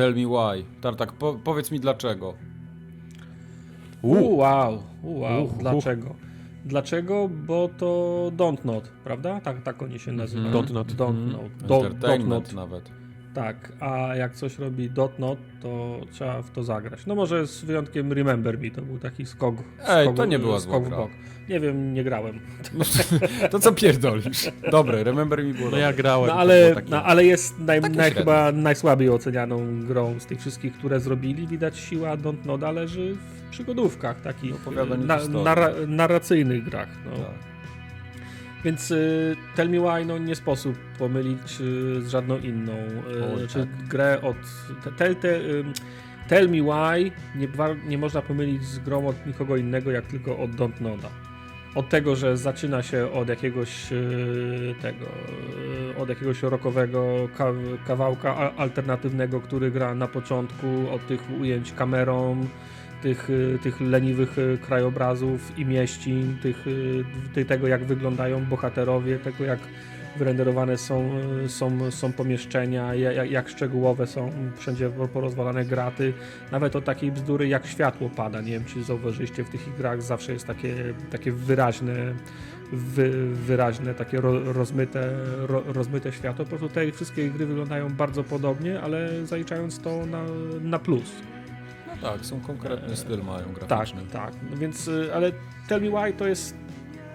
tell me why. Tartak, po, powiedz mi dlaczego. U, wow, u, wow. Uh. Dlaczego? Dlaczego? Bo to Don't Not, prawda? Tak, tak oni się nazywają. Mhm. Don't Not. Don't Mhm. Not. Do, Don't Entertainment Not. nawet. Tak, a jak coś robi Dot Not, to trzeba w to zagrać. No może z wyjątkiem Remember Me, to był taki skok. Ej, skok to nie była skok zła bok. Nie wiem, nie grałem. To co pierdolisz? Dobre, remember mi było No dobre. ja grałem. No ale, takie- no, ale jest naj, naj, chyba najsłabiej ocenianą grą z tych wszystkich, które zrobili. Widać siła Don't Nota leży w przygodówkach, takich Opowiadaniu na, narra, narracyjnych grach. No. Tak. Więc y, Tell Me Why no, nie sposób pomylić y, z żadną inną. Y, Oj, czy tak. grę od. Te, te, y, Tell Me Why nie, nie można pomylić z grą od nikogo innego, jak tylko od Don't Noda. Od tego, że zaczyna się od jakiegoś y, tego, y, od jakiegoś rockowego ka kawałka alternatywnego, który gra na początku, od tych ujęć kamerą, tych, y, tych leniwych y, krajobrazów i mieścin, tych, y, tego jak wyglądają bohaterowie, tego jak wyrenderowane są, są, są pomieszczenia, ja- jak, jak szczegółowe są wszędzie porozwalane graty, nawet od takiej bzdury jak światło pada, nie wiem czy zauważyliście, w tych grach zawsze jest takie, takie wyraźne wy, wyraźne, takie ro, rozmyte, ro, rozmyte światło. Po prostu te wszystkie gry wyglądają bardzo podobnie, ale zaliczając to na, na plus. No tak, są konkretny styl mają Tak, graficzny. tak. No więc, y, ale Tell Me Why to jest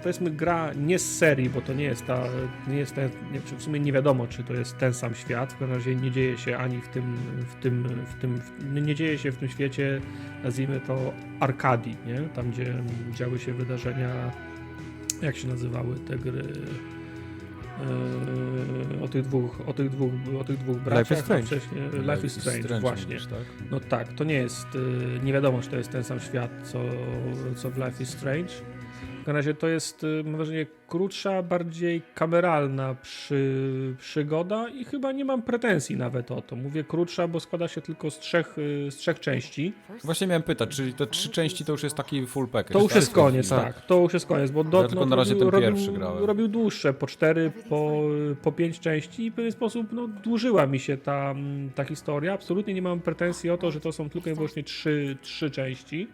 powiedzmy gra nie z serii, bo to nie jest ta, nie jest ten, w sumie nie wiadomo, czy to jest ten sam świat. W każdym razie nie dzieje się ani w tym, w tym, w tym, w, nie dzieje się w tym świecie, nazwijmy to Arkadii, nie? Tam, gdzie działy się wydarzenia, jak się nazywały te gry, o tych dwóch, o tych dwóch, o tych dwóch braciach, is Strange. a wcześniej Life, is Strange, właśnie. mówisz, tak? No tak, to nie jest, y, nie wiadomo, czy to jest ten sam świat, co, co w Life is Strange. W każdym razie to jest, y, mam wrażenie, krótsza, bardziej kameralna przy, przygoda i chyba nie mam pretensji nawet o to. Mówię krótsza, bo składa się tylko z trzech, y, z trzech części. Właśnie miałem pytać, czyli te trzy części to już jest taki full package. To już tak? jest koniec, Tak. tak. To już jest koniec, bo Ja Dot tylko na razie robił, ten robił, pierwszy grałem. robił dłuższe, po cztery, po, po pięć części i w pewien sposób no, dłużyła mi się ta, ta historia. Absolutnie nie mam pretensji o to, że to są tylko i wyłącznie trzy, trzy części.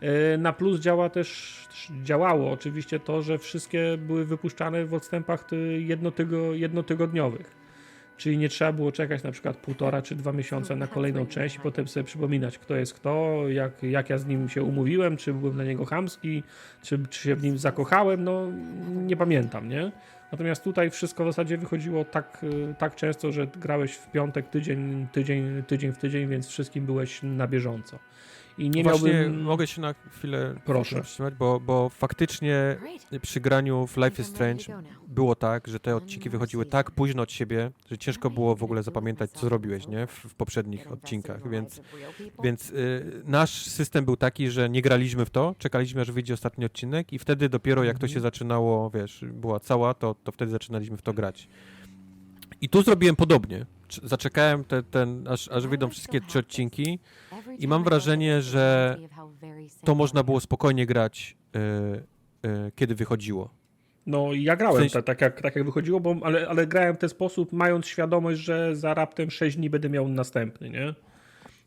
E, Na plus działa też, działało oczywiście to, że wszystkie były wypuszczane w odstępach ty- jednotygo, jednotygodniowych. Czyli nie trzeba było czekać na przykład półtora czy dwa miesiące na kolejną część i potem sobie przypominać, kto jest kto, jak, jak ja z nim się umówiłem, czy byłem dla niego chamski, czy, czy się w nim zakochałem, no nie pamiętam, nie? Natomiast tutaj wszystko w zasadzie wychodziło tak, y, tak często, że grałeś w piątek, tydzień, tydzień, tydzień w tydzień, więc wszystkim byłeś na bieżąco. I nie Właśnie miałbym... mogę się na chwilę Proszę. wstrzymać, bo, bo faktycznie przy graniu w Life is Strange było tak, że te odcinki wychodziły tak późno od siebie, że ciężko było w ogóle zapamiętać, co zrobiłeś, nie? W, w poprzednich odcinkach, więc, więc y, nasz system był taki, że nie graliśmy w to, czekaliśmy, aż wyjdzie ostatni odcinek i wtedy dopiero jak to się zaczynało, wiesz, była cała, to, to wtedy zaczynaliśmy w to grać. I tu zrobiłem podobnie. Cz- Zaczekałem te, ten, aż, aż wyjdą wszystkie trzy odcinki I mam wrażenie, że to można było spokojnie grać, y, y, kiedy wychodziło. No ja grałem W sensie- tak, tak, jak, tak jak wychodziło, bo, ale, ale grałem w ten sposób, mając świadomość, że za raptem 6 dni będę miał następny, nie?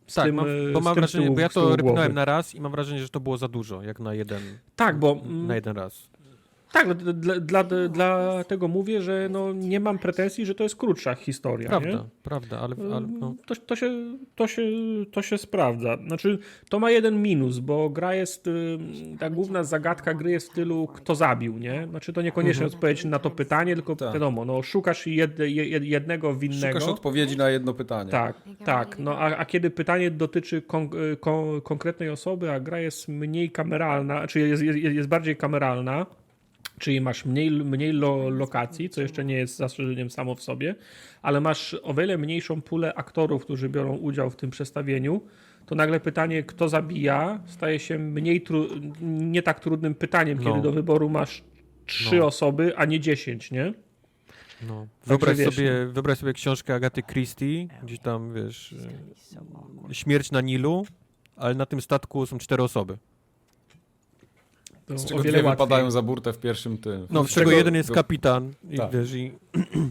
Z tak, tym, mam, e, bo mam wrażenie, tyłu- bo ja to rypnąłem na raz i mam wrażenie, że to było za dużo, jak na jeden, Tak, bo na jeden raz. Tak, no, dla, dla, dla, dlatego mówię, że no, nie mam pretensji, że to jest krótsza historia, nie? Prawda, prawda, ale, ale no, To, to, się, to, się, to się sprawdza. Znaczy, to ma jeden minus, bo gra jest, ta główna zagadka gry jest w stylu kto zabił, nie? Znaczy to niekoniecznie odpowiedź na to pytanie, tylko Tak. wiadomo, no szukasz jed, jed, jednego winnego. Szukasz odpowiedzi na jedno pytanie. Tak, tak. No a, a kiedy pytanie dotyczy kon, y, kon, konkretnej osoby, a gra jest mniej kameralna, czy jest, jest, jest bardziej kameralna, czyli masz mniej, mniej lo, lokacji, co jeszcze nie jest zastrzeżeniem samo w sobie, ale masz o wiele mniejszą pulę aktorów, którzy biorą udział w tym przestawieniu, to nagle pytanie, kto zabija, staje się mniej tru, nie tak trudnym pytaniem, No. kiedy do wyboru masz trzy No. osoby, a nie dziesięć, nie? no. Wyobraź, wiesz, sobie, wyobraź sobie książkę Agaty Christie, gdzieś tam, wiesz, Śmierć na Nilu, ale na tym statku są cztery osoby. To Z o czego wiele dwie łatwiej. wypadają za burtę w pierwszym tym. No, z Z czego czego- jeden jest go- kapitan i Tak. wiesz, i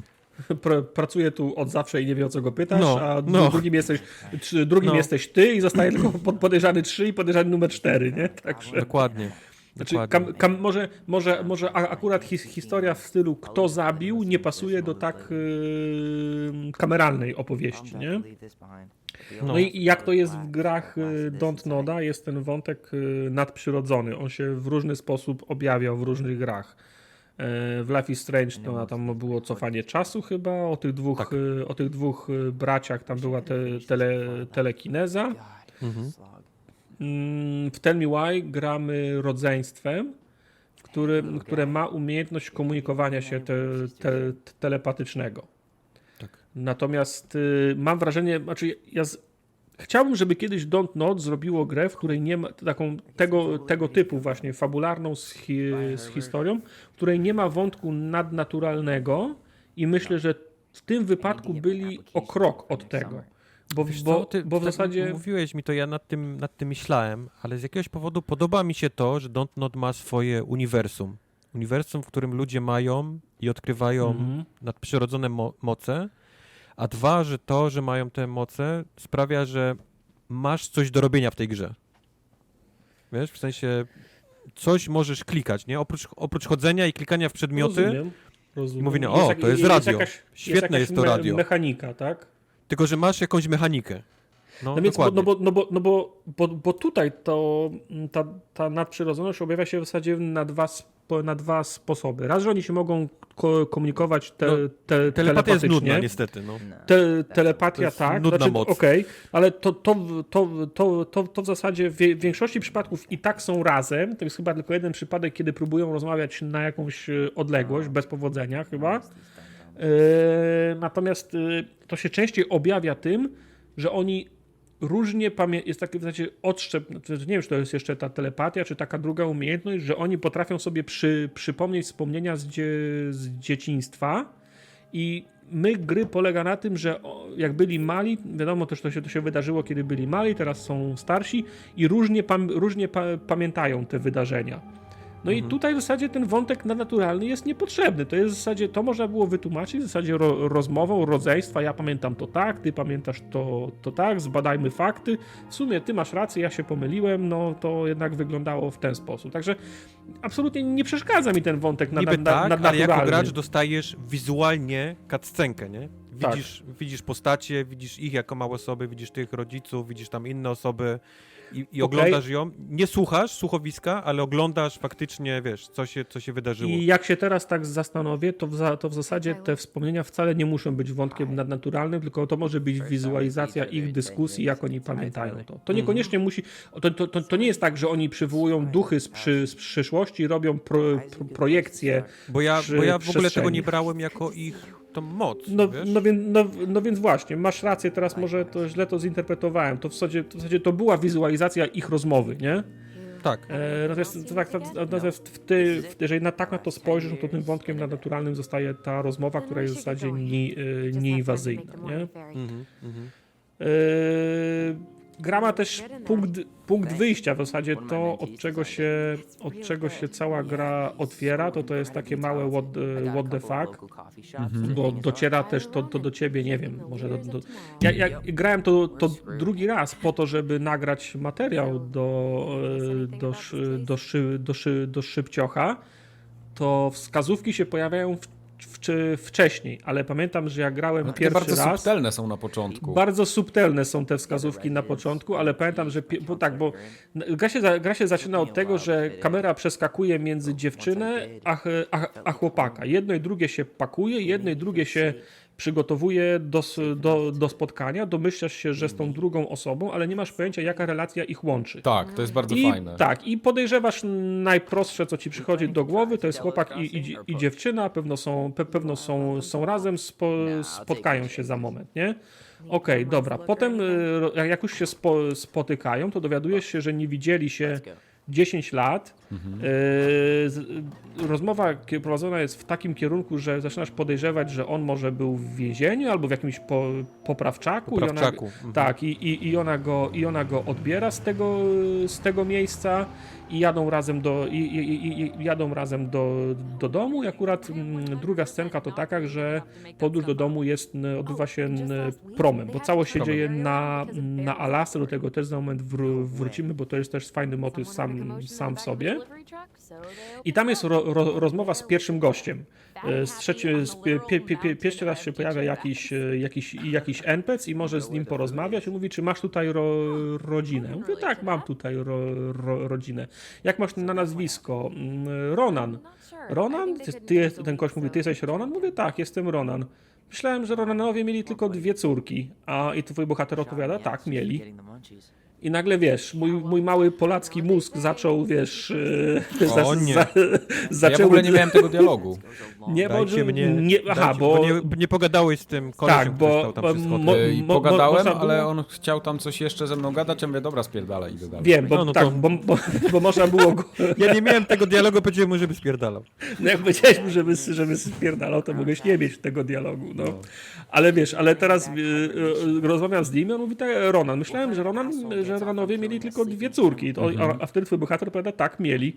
pr pracuje tu od zawsze i nie wie o co go pytasz, No, a no. drugim, jesteś, drugim No. jesteś ty i zostaje tylko pod- podejrzany 3 i podejrzany numer 4, nie? Także... Dokładnie. Znaczy, kam, kam, może, może, może akurat his, historia w stylu kto zabił nie pasuje do tak yy, kameralnej opowieści, nie? No i jak to jest w grach y, Don't Noda, jest ten wątek y, nadprzyrodzony. On się w różny sposób objawiał w różnych grach. E, W Life is Strange to tam było cofanie czasu chyba, o tych dwóch, Tak. y, o tych dwóch braciach tam była te, tele, telekineza. Mhm. Mm, W Tell Me Why gramy rodzeństwem, który, które ma umiejętność komunikowania się te, te, telepatycznego. Tak. Natomiast y, mam wrażenie, znaczy ja z, chciałbym, żeby kiedyś Don't Not zrobiło grę, w której nie ma taką tego, tego typu właśnie fabularną z, hi, z historią, w której nie ma wątku nadnaturalnego i myślę, że w tym wypadku byli o krok od tego. Bo, Wiesz bo, co, ty bo w tak zasadzie Mówiłeś mi to, ja nad tym, nad tym myślałem, ale z jakiegoś powodu podoba mi się to, że Don't Not ma swoje uniwersum. Uniwersum, w którym ludzie mają i odkrywają Mhm. nadprzyrodzone mo moce, a dwa, że to, że mają te moce sprawia, że masz coś do robienia w tej grze. Wiesz, w sensie coś możesz klikać, nie? Oprócz, oprócz chodzenia i klikania w przedmioty, Rozumiem. Rozumiem. I mówienia, o, to jest radio. Świetne jest to me- radio. mechanika, tak? Tylko że masz jakąś mechanikę. No, No więc, bo, dokładnie. no, bo, no, bo, no bo, bo, bo tutaj to mm, ta, ta nadprzyrodzoność objawia się w zasadzie na dwa, spo, na dwa sposoby. Raz, że oni się mogą ko komunikować te, No, te, Telepatia jest nudna, niestety, no. Te, telepatia To jest tak, nudna znaczy, moc. okej, ale to, to, to, to, to, to w zasadzie w większości przypadków i tak są razem. To jest chyba tylko jeden przypadek, kiedy próbują rozmawiać na jakąś e, odległość, bez powodzenia chyba. E, Natomiast e, to się częściej objawia tym, że oni różnie pamiętają, jest taki w zasadzie odszczep, znaczy, nie wiem, czy to jest jeszcze ta telepatia, czy taka druga umiejętność, że oni potrafią sobie przy, przypomnieć wspomnienia z, dzie, z dzieciństwa i my gry polega na tym, że jak byli mali, wiadomo też to się, to się wydarzyło, kiedy byli mali, teraz są starsi i różnie, pam, różnie pa, pamiętają te wydarzenia. No i tutaj w zasadzie ten wątek nadnaturalny jest niepotrzebny. To jest w zasadzie, to można było wytłumaczyć w zasadzie ro, rozmową rodzeństwa. Ja pamiętam to tak, ty pamiętasz to, to tak, zbadajmy fakty. W sumie ty masz rację, ja się pomyliłem, no to jednak wyglądało w ten sposób. Także absolutnie nie przeszkadza mi ten wątek nad, Niby nad, tak, ale jako gracz dostajesz wizualnie cutscenkę, nie? Tak. Widzisz, widzisz postacie, widzisz ich jako małe osoby, widzisz tych rodziców, widzisz tam inne osoby i, i Okej. oglądasz ją. Nie słuchasz słuchowiska, ale oglądasz faktycznie, wiesz, co się, co się wydarzyło. I jak się teraz tak zastanowię, to w, za, to w zasadzie te wspomnienia wcale nie muszą być wątkiem nadnaturalnym, tylko to może być wizualizacja ich dyskusji, jak oni pamiętają to. Mhm. To niekoniecznie musi. To, to, to, to nie jest tak, że oni przywołują duchy z, przy, z przyszłości, robią pro, pro, projekcje. Bo ja, bo ja w ogóle tego nie brałem jako ich tą moc, No, wiesz? no, więc, no, no więc właśnie, masz rację, teraz może to źle to zinterpretowałem. To w zasadzie to, w zasadzie to była wizualizacja ich rozmowy, nie? Tak. E, natomiast, to tak, to, natomiast w ty, w, jeżeli na, tak na to spojrzysz, no to tym wątkiem nadnaturalnym zostaje ta rozmowa, która jest w zasadzie ni, e, nieinwazyjna. Nie? Mhm, mhm. E, gra ma też punkt, punkt wyjścia. W zasadzie to, od czego, się, od czego się cała gra otwiera, to to jest takie małe what, e, what the fuck, bo dociera też to, to do ciebie, nie wiem, może do, do, ja, ja grałem to, to drugi raz po to, żeby nagrać materiał do, e, do, szy- do, szy, do, szy, do szybciocha, to wskazówki się pojawiają w, czy wcześniej, ale pamiętam, że ja grałem takie pierwszy bardzo raz. subtelne są na początku. Bardzo subtelne są te wskazówki na początku, ale pamiętam, że. Bo tak, bo gra się, gra się zaczyna od tego, że kamera przeskakuje między dziewczynę a, a, a chłopaka. Jedno i drugie się pakuje, jedno i drugie się przygotowuje do, do, do spotkania, domyślasz się, że z tą drugą osobą, ale nie masz pojęcia, jaka relacja ich łączy. Tak, to jest bardzo I, fajne. Tak, i podejrzewasz najprostsze, co ci przychodzi do głowy, to jest chłopak i, i, i dziewczyna, pewno są, pe, pewno są, są razem, spo, spotkają się za moment, nie? Okej, dobra. Potem, y, jak już się spo, spotykają, to dowiadujesz się, że nie widzieli się 10 lat Mhm. E, Rozmowa prowadzona jest w takim kierunku, że zaczynasz podejrzewać, że on może był w więzieniu albo w jakimś po, poprawczaku. i ona- Poprawczaku. Mhm. tak, i, i, i, ona go, i ona go odbiera z tego, z tego miejsca i jadą razem do, i, i, i, jadą razem do, do domu. I akurat mm, druga scenka to taka, że podróż do domu jest, odbywa się promem, bo całość się Promem. dzieje na, na Alasce, do tego też za moment wró- wrócimy, bo to jest też fajny motyw sam, sam w sobie. I tam jest ro, ro, rozmowa z pierwszym gościem. Z trzeci, z pie, pie, pie, pie, pierwszy raz się pojawia jakiś, jakiś, jakiś NPC i może z nim porozmawiać i mówi, czy masz tutaj ro, rodzinę? Mówię, tak, mam tutaj ro, ro, rodzinę. Jak masz na nazwisko? Mm, Ronan. Ronan? Ty, ten gość mówi, ty jesteś Ronan? Mówię, tak, jestem Ronan. Myślałem, że Ronanowie mieli tylko dwie córki, a i twój bohater odpowiada, tak, mieli. I nagle wiesz, mój, mój mały polacki mózg zaczął, wiesz, e, O nie. Ja w ogóle nie miałem tego dialogu. Nie, bo, Dajcie mnie, nie, aha, dajcie, bo, nie, nie pogadałeś z tym kolesiem, Tak, bo- stał tam bo przy mo- E, I mo- pogadałem, było- ale on chciał tam coś jeszcze ze mną gadać, ja mówię, dobra, spierdalaj, idę dalej. wiem, bo, No, no tak, to- bo, bo, bo można było go, Ja nie miałem tego dialogu, powiedziałem mu, żeby spierdalał. no jak powiedziałeś mu, żeby, żeby spierdalał, to mogłeś nie mieć tego dialogu, no. Ale wiesz, ale teraz y, y, rozmawiam z nim i on mówi tak, Ronan, myślałem, że Ronan, że Ronanowie mieli tylko dwie córki, to, a, a wtedy twój bohater powiada, tak, mieli.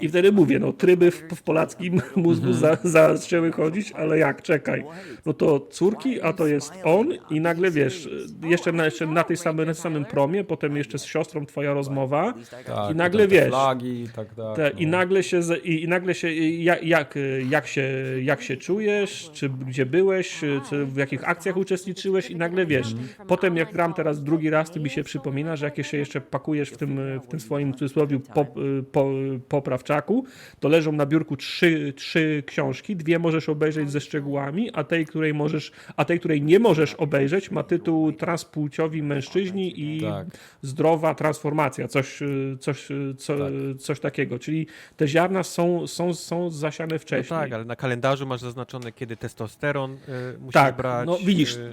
I wtedy mówię, no tryby w, w polackim mózgu za, zaczęły chodzić, ale jak, czekaj. No to córki, a to jest on i nagle wiesz, jeszcze na, jeszcze na tej samej, na samym promie, potem jeszcze z siostrą twoja rozmowa Tak, i nagle wiesz, Flagi i tak dalej. te, no. i nagle się, i, i nagle się jak, jak, jak się, jak się czujesz, czy gdzie byłeś, czy w jakich akcjach uczestniczyłeś i nagle wiesz, potem jak gram teraz drugi raz, to mi się przypomina, że jak się jeszcze pakujesz w tym, w tym swoim w cudzysłowie po, po, poprawczaku, to leżą na biurku trzy, trzy książki, dwie możesz obejrzeć ze szczegółami, a tej, której możesz, a tej, której nie możesz obejrzeć, ma tytuł Transpłciowi mężczyźni i Tak. zdrowa transformacja, coś, coś, co, Tak. coś takiego. Czyli te ziarna są, są, są zasiane No wcześniej. tak, ale na kalendarzu masz zaznaczone, kiedy testosteron y, musisz Tak, brać. no widzisz, y,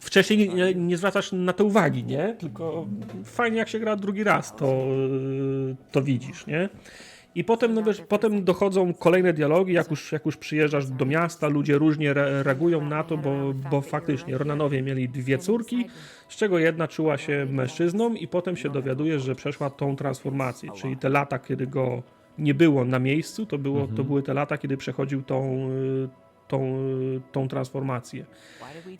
Wcześniej nie, nie, zwracasz na to uwagi, nie? Tylko fajnie jak się gra drugi raz, to, to widzisz, nie? I potem, no wiesz, potem dochodzą kolejne dialogi, jak już, jak już przyjeżdżasz do miasta, ludzie różnie re, reagują na to, bo, bo faktycznie Ronanowie mieli dwie córki, z czego jedna czuła się mężczyzną i potem się dowiadujesz, że przeszła tą transformację, czyli te lata, kiedy go nie było na miejscu, to, było, to były te lata, kiedy przechodził tą, tą, y, tą transformację.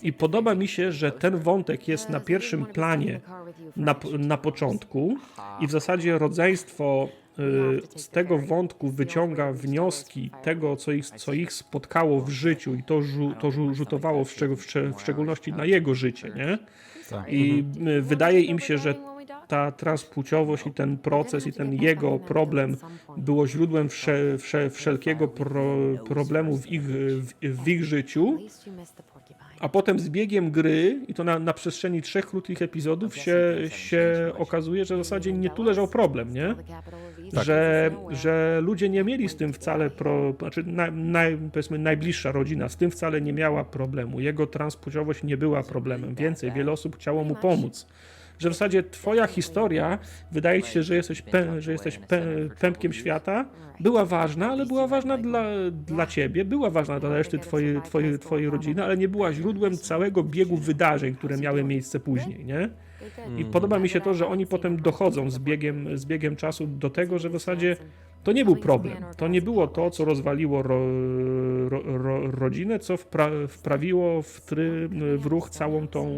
I podoba mi się, że ten wątek jest na pierwszym planie na, na początku i w zasadzie rodzeństwo y, z tego wątku wyciąga wnioski tego, co ich, co ich spotkało w życiu i to, żu, to żu, rzutowało w, szczeg- w, szczeg- w szczególności na jego życie, nie? I y, wydaje im się, że ta transpłciowość i ten proces i ten jego problem było źródłem wsze, wsze, wszelkiego pro, problemu w ich, w, w ich życiu, a potem z biegiem gry, i to na, na przestrzeni trzech krótkich epizodów, się, się okazuje, że w zasadzie nie tu leżał problem, nie? Że, że ludzie nie mieli z tym wcale, pro, znaczy naj, naj, powiedzmy najbliższa rodzina z tym wcale nie miała problemu. Jego transpłciowość nie była problemem. Więcej, wiele osób chciało mu pomóc. Że w zasadzie twoja historia, wydaje ci się, że jesteś, pę, że jesteś pę, pępkiem świata, była ważna, ale była ważna dla, dla ciebie, była ważna dla reszty twojej, twojej, twojej rodziny, ale nie była źródłem całego biegu wydarzeń, które miały miejsce później, nie? I podoba mi się to, że oni potem dochodzą z biegiem, z biegiem czasu do tego, że w zasadzie to nie był problem. To nie było to, co rozwaliło ro, ro, ro, rodzinę, co wpra, wprawiło w, try, w ruch całą tą,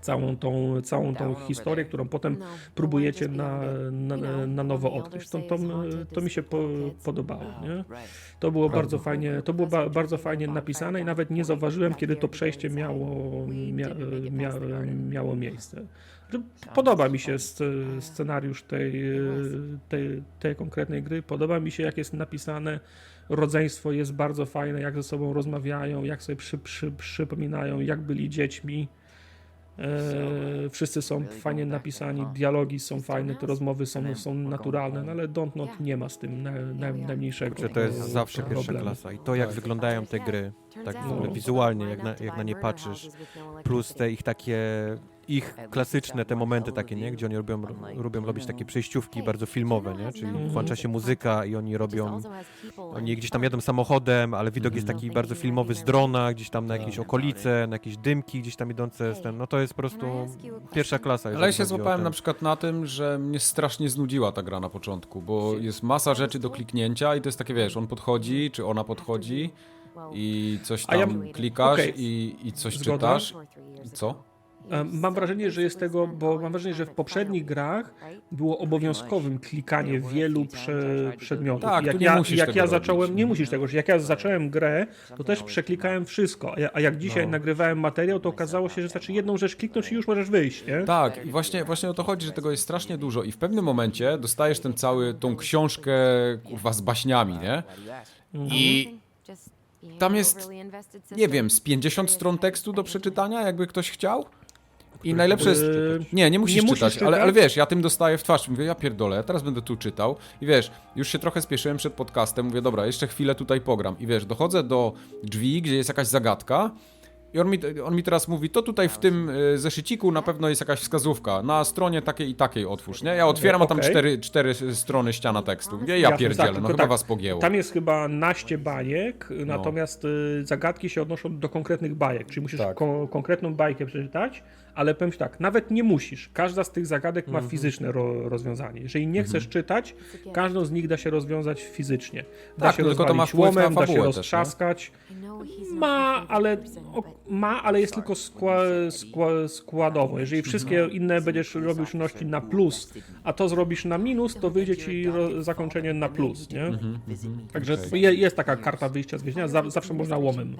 całą tą, całą tą historię, którą potem próbujecie na, na, na nowo odkryć. To, to, to mi się po, podobało. Nie? To było bardzo fajnie, to było ba, bardzo fajnie napisane i nawet nie zauważyłem, kiedy to przejście miało, mia, mia, miało miejsce. Podoba mi się sc- scenariusz tej, tej, tej konkretnej gry. Podoba mi się, jak jest napisane. Rodzeństwo jest bardzo fajne, jak ze sobą rozmawiają, jak sobie przy, przy, przypominają, jak byli dziećmi. E, wszyscy są fajnie napisani, dialogi są fajne, te rozmowy są, są naturalne, no ale Don't Not nie ma z tym na, na, najmniejszego Kurczę, to jest zawsze pierwsza klasa. I to, jak wyglądają te gry, tak w ogóle wizualnie, jak na, jak na nie patrzysz, plus te ich takie ich klasyczne te momenty takie, nie? Gdzie oni robią, lubią robić takie przejściówki bardzo filmowe, nie? Czyli włącza się muzyka i oni robią oni gdzieś tam jadą samochodem, ale widok jest taki bardzo filmowy z drona, gdzieś tam na jakieś okolice, na jakieś dymki gdzieś tam idące z ten, no to jest po prostu pierwsza klasa. Ale ja się złapałem na przykład na tym, że mnie strasznie znudziła ta gra na początku, bo jest masa rzeczy do kliknięcia i to jest takie, wiesz, on podchodzi, czy ona podchodzi i coś A ja- tam klikasz okej. i, i coś Zgoda. czytasz. I co? E, Mam wrażenie, że jest tego, bo mam wrażenie, że w poprzednich grach było obowiązkowym klikanie wielu prze, przedmiotów. Tak, jak nie ja, musisz jak tego ja robić. zacząłem, nie musisz tego, że jak ja zacząłem grę, to też przeklikałem wszystko. A ja- A jak dzisiaj No. nagrywałem materiał, to okazało się, że wystarczy jedną rzecz kliknąć i już możesz wyjść, nie? Tak, i właśnie, właśnie o to chodzi, że tego jest strasznie dużo i w pewnym momencie dostajesz ten cały, tą książkę, kurwa, z baśniami, nie? I tam jest, nie wiem, z 50 stron tekstu do przeczytania, jakby ktoś chciał. I najlepsze jest... Nie, nie musisz nie musisz czytać, ale, czytać? ale wiesz, ja tym dostaję w twarz, mówię, ja pierdolę, ja teraz będę tu czytał i wiesz, już się trochę spieszyłem przed podcastem, mówię, dobra, jeszcze chwilę tutaj pogram i wiesz, dochodzę do drzwi, gdzie jest jakaś zagadka i on mi, on mi teraz mówi, to tutaj w tym y, zeszyciku na pewno jest jakaś wskazówka, na stronie takiej i takiej otwórz, nie? Ja otwieram, a tam Okej. cztery, cztery strony ściana tekstu. Mówię, ja Jasne, pierdzielę, tak, no tylko chyba tak, was pogięło. Tam jest chyba naście bajek, No. natomiast y, zagadki się odnoszą do konkretnych bajek, czyli musisz Tak. ko- konkretną bajkę przeczytać, ale powiem ci tak, nawet nie musisz. Każda z tych zagadek ma Mhm. fizyczne ro- rozwiązanie. Jeżeli nie chcesz czytać, każdą z nich da się rozwiązać fizycznie. Da Tak, się tylko to ma łomem, da się roztrzaskać. Ma, ale, o, ma, ale jest tylko skła, skła, składowo. Jeżeli wszystkie Mhm. inne będziesz robił czynności na plus, a to zrobisz na minus, to wyjdzie ci zakończenie na plus, nie? Mhm. Także je, jest taka karta wyjścia z więzienia, za, zawsze można łomem.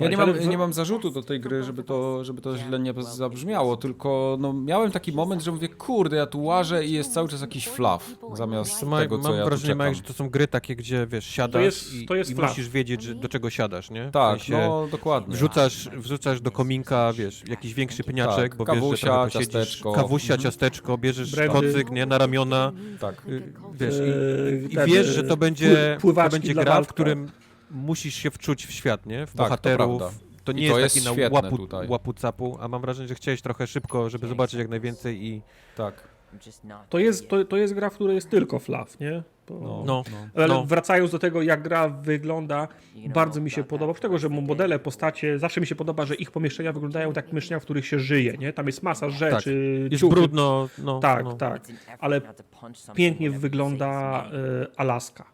Ja nie mam, nie mam zarzutu do tej gry, żeby to, żeby to źle nie zabrzmiało, tylko no, miałem taki moment, że mówię, kurde, ja tu łażę i jest cały czas jakiś flaw zamiast To ma, tego, co mam ja tu wrażenie, czekam. Że to są gry takie, gdzie wiesz, siadasz jest- i, to jest i flash. musisz wiedzieć, że, do czego siadasz, nie? W Tak, sensie no dokładnie. Wrzucasz, wrzucasz do kominka, wiesz, jakiś większy pniaczek, Tak, bo wiesz, że kawusia, trochę posiedzisz, ciasteczko. kawusia, Mhm. ciasteczko, bierzesz Brandy. kocyk, nie, na ramiona, Tak. y, wiesz, i, i ten, wiesz, że to będzie, pły- to pływaczki będzie dla gra, w Waldka. którym musisz się wczuć w świat, nie? W Tak, to bohaterów. prawda. To nie I to jest jest taki na łapu, tutaj. łapu capu, a mam wrażenie, że chciałeś trochę szybko, żeby zobaczyć jak najwięcej i Tak. To jest, to, to jest gra, w której jest tylko flaw, nie? Bo... No. no, Ale no. wracając do tego, jak gra wygląda, bardzo mi się podoba. Z tego, że modele, postacie, zawsze mi się podoba, że ich pomieszczenia wyglądają tak jak pomieszczenia, w których się żyje, nie? Tam jest masa rzeczy, jest ciuchy. brudno, no, Tak, no. tak. Ale pięknie wygląda e, Alaska.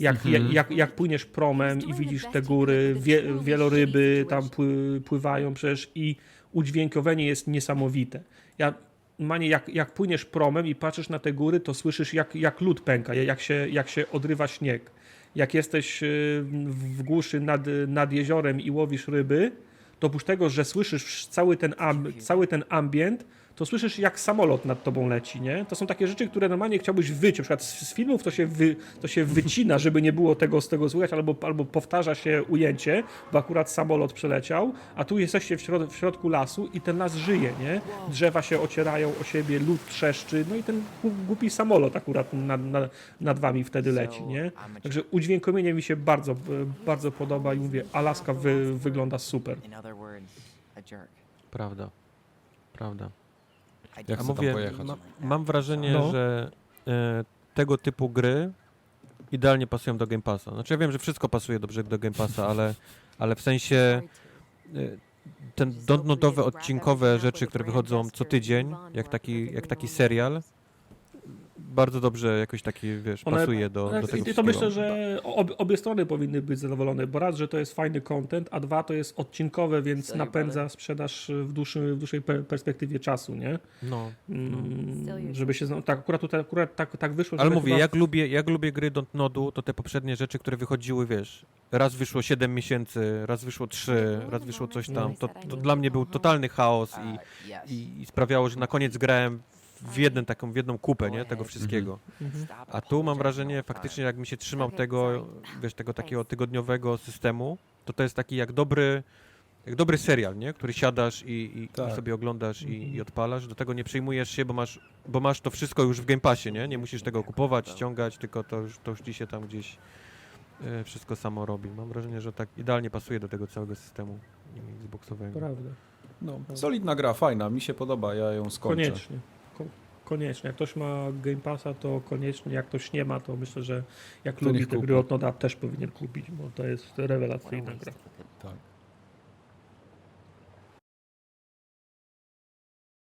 Jak, Mhm. jak, jak, jak płyniesz promem i widzisz te góry, wie, wieloryby tam pły, pływają przecież i udźwiękowienie jest niesamowite. Ja, Manie, jak, jak płyniesz promem i patrzysz na te góry, to słyszysz jak, jak lód pęka, jak się, jak się odrywa śnieg. Jak jesteś y, w głuszy nad, nad jeziorem i łowisz ryby, to oprócz tego, że słyszysz cały ten, amb, cały ten ambient, to słyszysz jak samolot nad tobą leci, nie? To są takie rzeczy, które normalnie chciałbyś wyciąć. Na przykład z, z filmów to się, wy, to się wycina, żeby nie było tego z tego słychać, albo, albo powtarza się ujęcie, bo akurat samolot przeleciał, a tu jesteście w, środ, w środku lasu i ten las żyje, nie? Drzewa się ocierają o siebie, lód trzeszczy, no i ten głupi samolot akurat nad, nad, nad wami wtedy leci, nie? Także udźwiękowienie mi się bardzo, bardzo podoba i mówię, Alaska wy, wygląda super. Prawda, prawda. Jak A chcę mówię, tam pojechać? ma, mam wrażenie, No. że e, tego typu gry idealnie pasują do Game Passa. Znaczy ja wiem, że wszystko pasuje dobrze do Game Passa, ale, ale w sensie e, ten dontnotowe, odcinkowe rzeczy, które wychodzą co tydzień, jak taki, jak taki serial, bardzo dobrze jakoś taki, wiesz, One- pasuje do, do tego I to myślę, że ob, obie strony powinny być zadowolone, bo raz, że to jest fajny content, a dwa, to jest odcinkowe, więc napędza sprzedaż w dłuższej, w dłuższej pe- perspektywie czasu, nie? No. Mm, żeby się, zna- tak, akurat tutaj akurat tak, tak wyszło, Ale mówię, chyba- jak lubię, jak lubię gry Dontnodu, to te poprzednie rzeczy, które wychodziły, wiesz, raz wyszło 7 miesięcy, raz wyszło 3, raz wyszło coś tam, to, to dla mnie był totalny chaos i, i, i sprawiało, że na koniec grałem w, jeden, taką, w jedną kupę, nie, tego wszystkiego. Mhm. A tu mam wrażenie, faktycznie jakbym się trzymał tego, wiesz, tego takiego tygodniowego systemu, to to jest taki jak dobry, jak dobry serial, nie, który siadasz i, i, Tak. i sobie oglądasz i, i odpalasz, do tego nie przejmujesz się, bo masz, bo masz to wszystko już w Game Passie, nie, nie musisz tego kupować, ściągać, tylko to już, to już ci się tam gdzieś e, wszystko samo robi. Mam wrażenie, że tak idealnie pasuje do tego całego systemu Xboxowego. Prawda. No, solidna gra, fajna, mi się podoba, ja ją skończę. Koniecznie. Ko- koniecznie. Jak ktoś ma Game Passa, to koniecznie. Jak ktoś nie ma, to myślę, że jak To lubi te kupi. gry od Noda, też powinien kupić, bo to jest rewelacyjna gra. Tak.